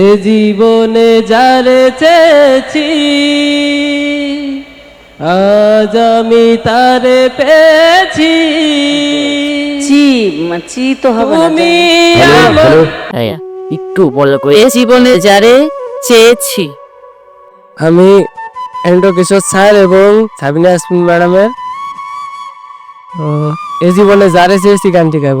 এ জীবনে যারে চেয়েছি আজ আমি তারে পেয়েছি। চি চি তো হবে না তুমি একটু বলো করে এ জীবনে যারে চেয়েছি। আমি এন্ড্রো কিশোর স্যার এবং সাবিনা ইয়াসমিন ম্যাডামের ও, এ জীবনে যারে চেয়েছি গানটি গাইব।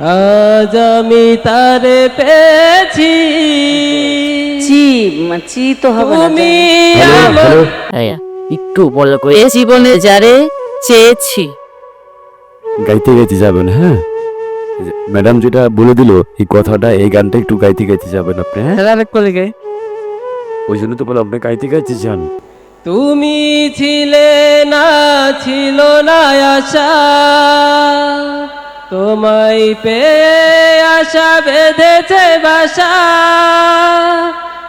আজ আমি তারে পেয়েছি। চি মা, চি তো হবে না তুমি একটু বলো করে এ জীবনে যারে চেয়েছি। গাইতে গাইতে যাবেন হ্যাঁ? ম্যাডাম যেটা বলে দিল এই কথাটা এই গানটা একটু গাইতে গাইতে যাবেন আপনি হ্যাঁ? আরেক করে গে ওই জন্য তো বলো আপনি গাইতে গাইতে যান। তুমি ছিলে না ছিল না আশা। তোমায় পে আশা বেঁধেছে বাসা।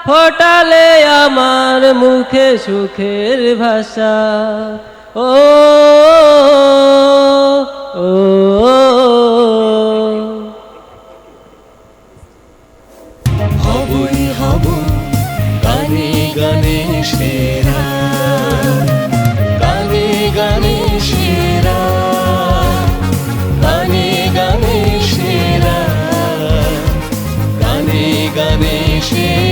ফোটালে আমার মুখে সুখের ভাষা। ও ও। হবই হব, গানে গানে সে encher.